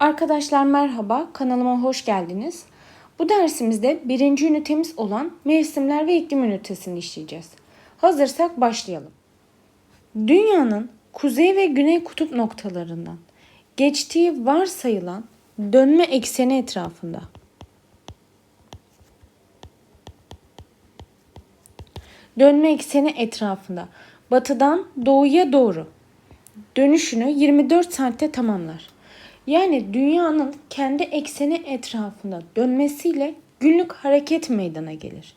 Arkadaşlar merhaba, kanalıma hoş geldiniz. Bu dersimizde birinci ünitemiz olan mevsimler ve iklim ünitesini işleyeceğiz. Hazırsak başlayalım. Dünyanın kuzey ve güney kutup noktalarından geçtiği varsayılan dönme ekseni etrafında dönme ekseni etrafında batıdan doğuya doğru dönüşünü 24 saatte tamamlar. Yani dünyanın kendi ekseni etrafında dönmesiyle günlük hareket meydana gelir.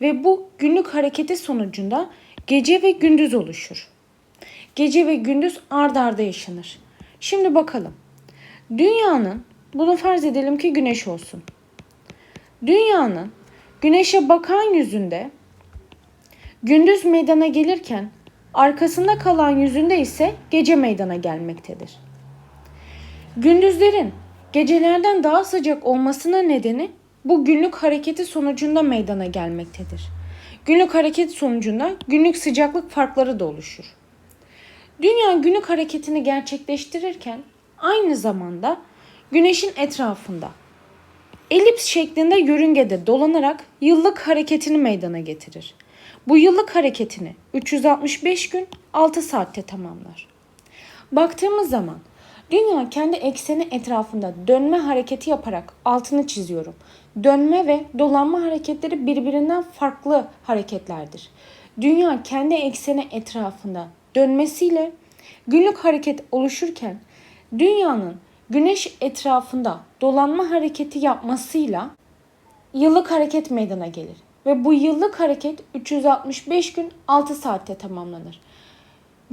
Ve bu günlük hareketi sonucunda gece ve gündüz oluşur. Gece ve gündüz ard arda yaşanır. Şimdi bakalım. Dünyanın, bunu farz edelim ki güneş olsun. Dünyanın güneşe bakan yüzünde gündüz meydana gelirken arkasında kalan yüzünde ise gece meydana gelmektedir. Gündüzlerin gecelerden daha sıcak olmasının nedeni bu günlük hareketi sonucunda meydana gelmektedir. Günlük hareket sonucunda günlük sıcaklık farkları da oluşur. Dünya günlük hareketini gerçekleştirirken aynı zamanda güneşin etrafında elips şeklinde yörüngede dolanarak yıllık hareketini meydana getirir. Bu yıllık hareketini 365 gün 6 saatte tamamlar. Baktığımız zaman dünya kendi ekseni etrafında dönme hareketi yaparak altını çiziyorum. Dönme ve dolanma hareketleri birbirinden farklı hareketlerdir. Dünya kendi ekseni etrafında dönmesiyle günlük hareket oluşurken dünyanın güneş etrafında dolanma hareketi yapmasıyla yıllık hareket meydana gelir ve bu yıllık hareket 365 gün 6 saatte tamamlanır.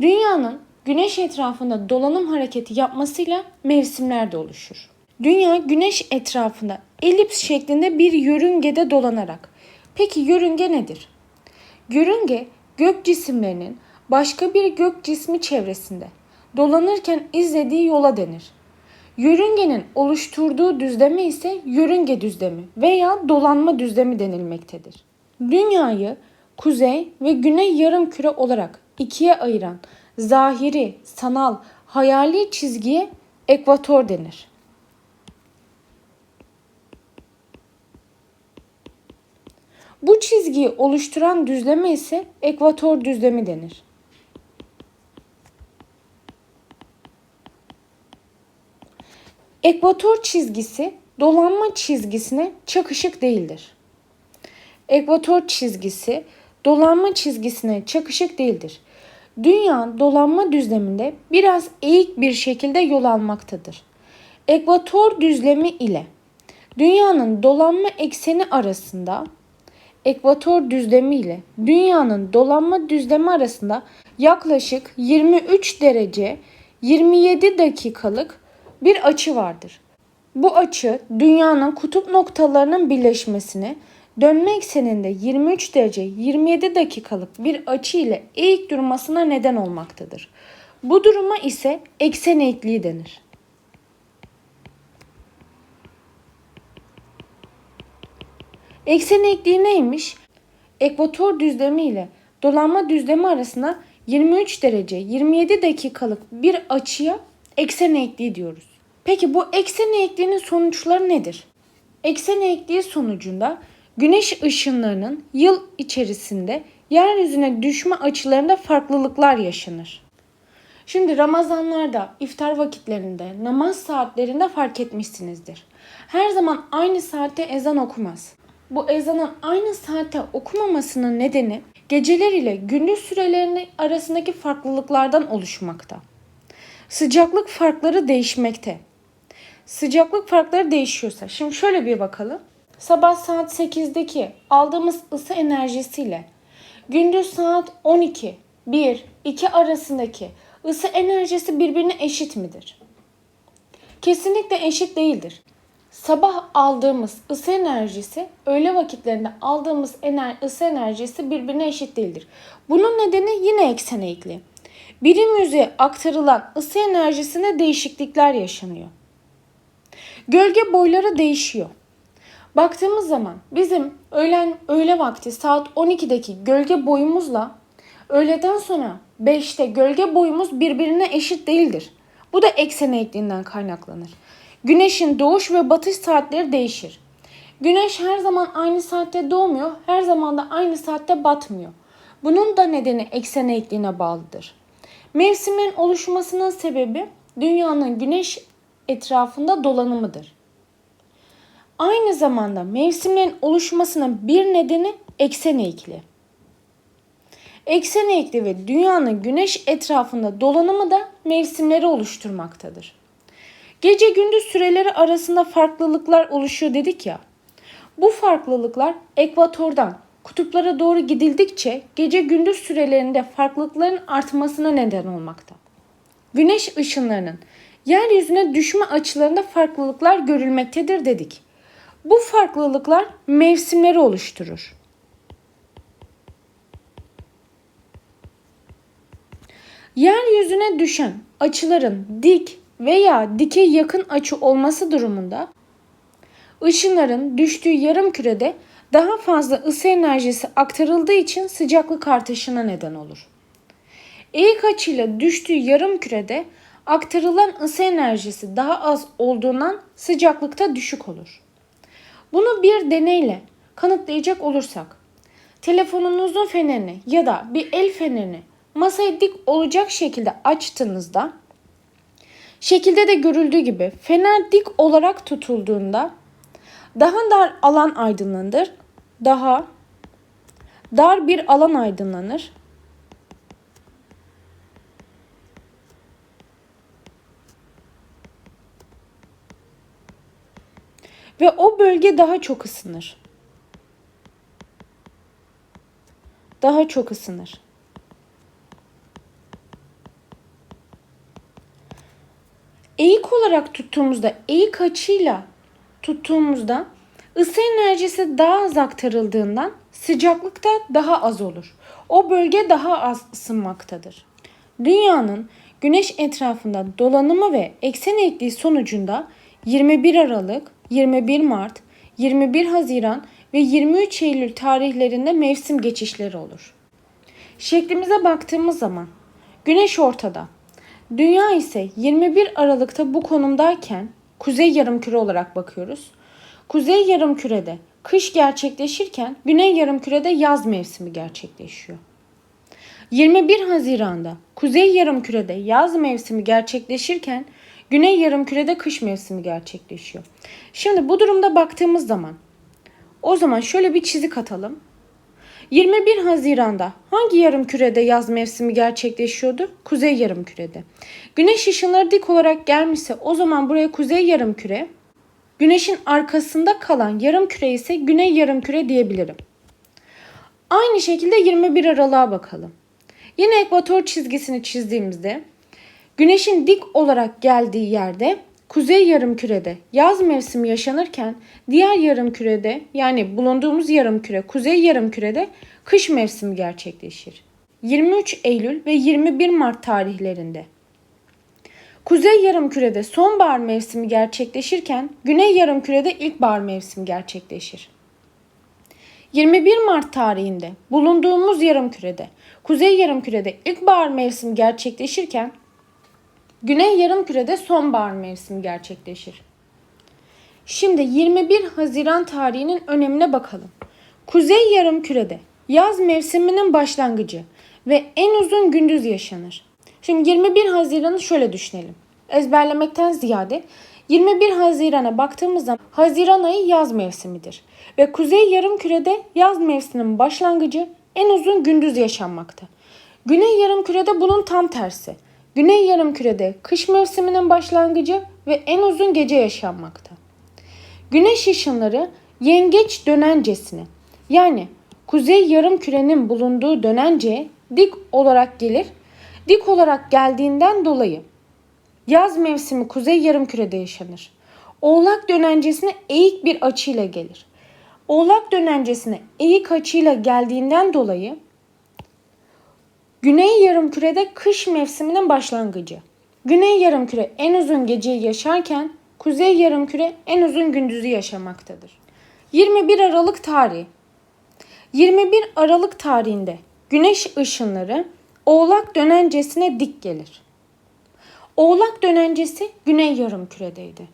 Dünyanın güneş etrafında dolanım hareketi yapmasıyla mevsimler de oluşur. Dünya güneş etrafında elips şeklinde bir yörüngede dolanarak. Peki yörünge nedir? Yörünge gök cisimlerinin başka bir gök cismi çevresinde dolanırken izlediği yola denir. Yörüngenin oluşturduğu düzleme ise yörünge düzlemi veya dolanma düzlemi denilmektedir. Dünyayı kuzey ve güney yarım küre olarak ikiye ayıran zahiri, sanal, hayali çizgiye ekvator denir. Bu çizgiyi oluşturan düzleme ise ekvator düzlemi denir. Ekvator çizgisi dolanma çizgisine çakışık değildir. Ekvator çizgisi dolanma çizgisine çakışık değildir. Dünya dolanma düzleminde biraz eğik bir şekilde yol almaktadır. Ekvator düzlemi ile dünyanın dolanma ekseni arasında ekvator düzlemi ile dünyanın dolanma düzlemi arasında yaklaşık 23 derece 27 dakikalık bir açı vardır. Bu açı dünyanın kutup noktalarının birleşmesini dönme ekseninde 23 derece 27 dakikalık bir açı ile eğik durmasına neden olmaktadır. Bu duruma ise eksen eğikliği denir. Eksen eğikliği neymiş? Ekvator düzlemi ile dolanma düzlemi arasında 23 derece 27 dakikalık bir açıya eksen eğikliği diyoruz. Peki bu eksen eğikliğinin sonuçları nedir? Eksen eğikliği sonucunda güneş ışınlarının yıl içerisinde yeryüzüne düşme açılarında farklılıklar yaşanır. Şimdi Ramazanlarda, iftar vakitlerinde, namaz saatlerinde fark etmişsinizdir. Her zaman aynı saatte ezan okumaz. Bu ezanın aynı saatte okumamasının nedeni geceler ile gündüz sürelerinin arasındaki farklılıklardan oluşmakta. Sıcaklık farkları değişmekte. Sıcaklık farkları değişiyorsa şimdi şöyle bir bakalım. Sabah saat 8'deki aldığımız ısı enerjisiyle gündüz saat 12, 1, 2 arasındaki ısı enerjisi birbirine eşit midir? Kesinlikle eşit değildir. Sabah aldığımız ısı enerjisi öğle vakitlerinde aldığımız ener ısı enerjisi birbirine eşit değildir. Bunun nedeni yine eksen eğikliği. Birim yüzeye aktarılan ısı enerjisinde değişiklikler yaşanıyor. Gölge boyları değişiyor. Baktığımız zaman bizim öğlen öğle vakti saat 12'deki gölge boyumuzla öğleden sonra 5'te gölge boyumuz birbirine eşit değildir. Bu da eksen eğikliğinden kaynaklanır. Güneşin doğuş ve batış saatleri değişir. Güneş her zaman aynı saatte doğmuyor, her zaman da aynı saatte batmıyor. Bunun da nedeni eksen eğikliğine bağlıdır. Mevsimin oluşmasının sebebi dünyanın güneş etrafında dolanımıdır. Aynı zamanda mevsimlerin oluşmasının bir nedeni eksen eğikliği. Eksen eğikliği ve dünyanın güneş etrafında dolanımı da mevsimleri oluşturmaktadır. Gece gündüz süreleri arasında farklılıklar oluşuyor dedik ya. Bu farklılıklar ekvatordan kutuplara doğru gidildikçe gece gündüz sürelerinde farklılıkların artmasına neden olmakta. Güneş ışınlarının yeryüzüne düşme açılarında farklılıklar görülmektedir dedik. Bu farklılıklar mevsimleri oluşturur. Yeryüzüne düşen açıların dik veya dikey yakın açı olması durumunda ışınların düştüğü yarım kürede daha fazla ısı enerjisi aktarıldığı için sıcaklık artışına neden olur. Eğik açıyla düştüğü yarım kürede aktarılan ısı enerjisi daha az olduğundan sıcaklıkta düşük olur. Bunu bir deneyle kanıtlayacak olursak, telefonunuzun fenerini ya da bir el fenerini masaya dik olacak şekilde açtığınızda şekilde de görüldüğü gibi fener dik olarak tutulduğunda daha dar alan aydınlanır, daha dar bir alan aydınlanır. Ve o bölge daha çok ısınır. Daha çok ısınır. Eğik olarak tuttuğumuzda, eğik açıyla tuttuğumuzda ısı enerjisi daha az aktarıldığından sıcaklık da daha az olur. O bölge daha az ısınmaktadır. Dünyanın güneş etrafında dolanımı ve eksen eğikliği sonucunda 21 Aralık, 21 Mart, 21 Haziran ve 23 Eylül tarihlerinde mevsim geçişleri olur. Şeklimize baktığımız zaman Güneş ortada. Dünya ise 21 Aralık'ta bu konumdayken kuzey yarımküre olarak bakıyoruz. Kuzey yarımkürede kış gerçekleşirken güney yarımkürede yaz mevsimi gerçekleşiyor. 21 Haziran'da kuzey yarımkürede yaz mevsimi gerçekleşirken güney yarımkürede kış mevsimi gerçekleşiyor. Şimdi bu durumda baktığımız zaman o zaman şöyle bir çizik atalım. 21 Haziran'da hangi yarım kürede yaz mevsimi gerçekleşiyordu? Kuzey yarım kürede. Güneş ışınları dik olarak gelmişse o zaman buraya kuzey yarım küre, güneşin arkasında kalan yarım küre ise güney yarım küre diyebilirim. Aynı şekilde 21 Aralık'a bakalım. Yine ekvator çizgisini çizdiğimizde güneşin dik olarak geldiği yerde Kuzey yarımkürede yaz mevsimi yaşanırken diğer yarımkürede yani bulunduğumuz yarımküre kuzey yarımkürede kış mevsimi gerçekleşir. 23 Eylül ve 21 Mart tarihlerinde. Kuzey yarımkürede sonbahar mevsimi gerçekleşirken güney yarımkürede ilkbahar mevsimi gerçekleşir. 21 Mart tarihinde bulunduğumuz yarımkürede kuzey yarımkürede ilkbahar mevsimi gerçekleşirken Güney yarımkürede sonbahar mevsimi gerçekleşir. Şimdi 21 Haziran tarihinin önemine bakalım. Kuzey yarımkürede yaz mevsiminin başlangıcı ve en uzun gündüz yaşanır. Şimdi 21 Haziran'ı şöyle düşünelim. Ezberlemekten ziyade 21 Haziran'a baktığımız zaman Haziran ayı yaz mevsimidir. Ve kuzey yarımkürede yaz mevsiminin başlangıcı en uzun gündüz yaşanmakta. Güney yarımkürede bunun tam tersi. Güney yarımkürede kış mevsiminin başlangıcı ve en uzun gece yaşanmakta. Güneş ışınları yengeç dönencesine yani kuzey yarımkürenin bulunduğu dönence dik olarak gelir. Dik olarak geldiğinden dolayı yaz mevsimi kuzey yarımkürede yaşanır. Oğlak dönencesine eğik bir açıyla gelir. Oğlak dönencesine eğik açıyla geldiğinden dolayı Güney yarımkürede kış mevsiminin başlangıcı. Güney yarımküre en uzun geceyi yaşarken kuzey yarımküre en uzun gündüzü yaşamaktadır. 21 Aralık tarihi. 21 Aralık tarihinde güneş ışınları Oğlak dönencesine dik gelir. Oğlak dönencesi güney yarımküredeydi.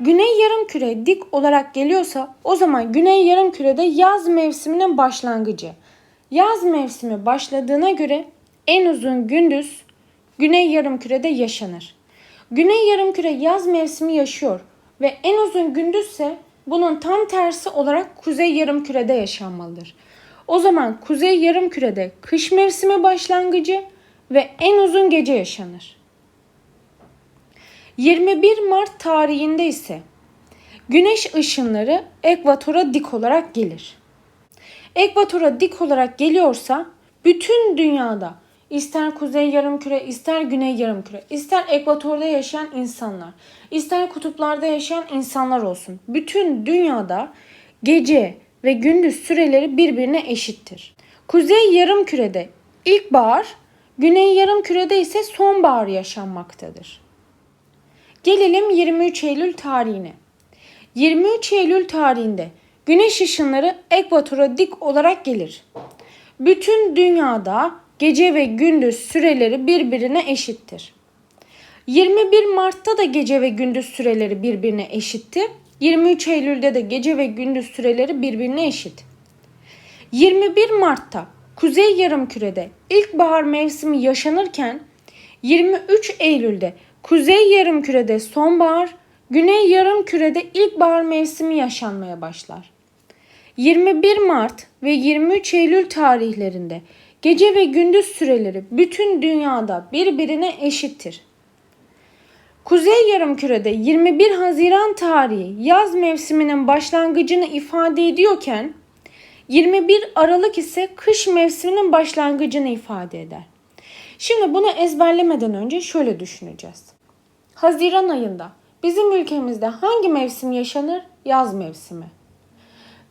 Güney yarımküre dik olarak geliyorsa o zaman güney yarımkürede yaz mevsiminin başlangıcı. Yaz mevsimi başladığına göre en uzun gündüz güney yarımkürede yaşanır. Güney yarımküre yaz mevsimi yaşıyor ve en uzun gündüzse bunun tam tersi olarak kuzey yarımkürede yaşanmalıdır. O zaman kuzey yarımkürede kış mevsimi başlangıcı ve en uzun gece yaşanır. 21 Mart tarihinde ise güneş ışınları ekvatora dik olarak gelir. Ekvatora dik olarak geliyorsa bütün dünyada ister kuzey yarımküre, ister güney yarımküre, ister ekvatorda yaşayan insanlar, ister kutuplarda yaşayan insanlar olsun. Bütün dünyada gece ve gündüz süreleri birbirine eşittir. Kuzey yarımkürede ilkbahar, güney yarımkürede ise sonbahar yaşanmaktadır. Gelelim 23 Eylül tarihine. 23 Eylül tarihinde güneş ışınları ekvatora dik olarak gelir. Bütün dünyada gece ve gündüz süreleri birbirine eşittir. 21 Mart'ta da gece ve gündüz süreleri birbirine eşitti. 23 Eylül'de de gece ve gündüz süreleri birbirine eşit. 21 Mart'ta Kuzey Yarımküre'de ilkbahar mevsimi yaşanırken 23 Eylül'de Kuzey Yarımküre'de sonbahar, Güney Yarımküre'de ilkbahar mevsimi yaşanmaya başlar. 21 Mart ve 23 Eylül tarihlerinde gece ve gündüz süreleri bütün dünyada birbirine eşittir. Kuzey Yarımküre'de 21 Haziran tarihi yaz mevsiminin başlangıcını ifade ediyorken 21 Aralık ise kış mevsiminin başlangıcını ifade eder. Şimdi bunu ezberlemeden önce şöyle düşüneceğiz. Haziran ayında bizim ülkemizde hangi mevsim yaşanır? Yaz mevsimi.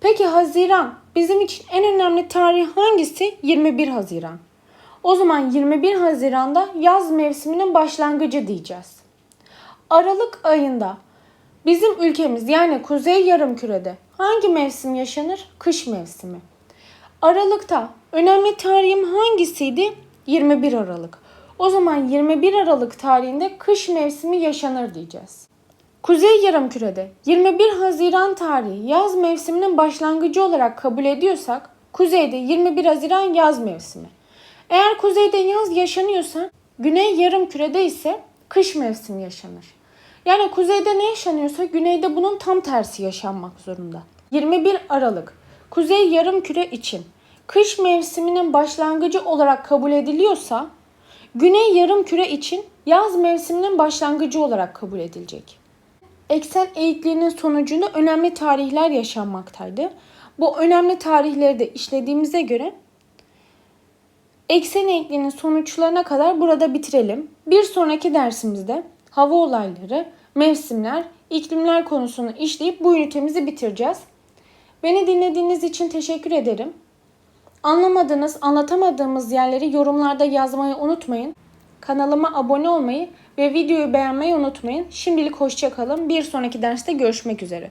Peki Haziran bizim için en önemli tarih hangisi? 21 Haziran. O zaman 21 Haziran'da yaz mevsiminin başlangıcı diyeceğiz. Aralık ayında bizim ülkemiz yani Kuzey Yarımküre'de hangi mevsim yaşanır? Kış mevsimi. Aralıkta önemli tarihim hangisiydi? 21 Aralık. O zaman 21 Aralık tarihinde kış mevsimi yaşanır diyeceğiz. Kuzey Yarımküre'de 21 Haziran tarihi yaz mevsiminin başlangıcı olarak kabul ediyorsak kuzeyde 21 Haziran yaz mevsimi. Eğer kuzeyde yaz yaşanıyorsa güney yarımkürede ise kış mevsimi yaşanır. Yani kuzeyde ne yaşanıyorsa güneyde bunun tam tersi yaşanmak zorunda. 21 Aralık kuzey yarımküre için kış mevsiminin başlangıcı olarak kabul ediliyorsa güney yarımküre için yaz mevsiminin başlangıcı olarak kabul edilecek. Eksen eğikliğinin sonucunda önemli tarihler yaşanmaktaydı. Bu önemli tarihleri de işlediğimize göre eksen eğikliğinin sonuçlarına kadar burada bitirelim. Bir sonraki dersimizde hava olayları, mevsimler, iklimler konusunu işleyip bu ünitemizi bitireceğiz. Beni dinlediğiniz için teşekkür ederim. Anlamadığınız, anlatamadığımız yerleri yorumlarda yazmayı unutmayın. Kanalıma abone olmayı ve videoyu beğenmeyi unutmayın. Şimdilik hoşçakalın. Bir sonraki derste görüşmek üzere.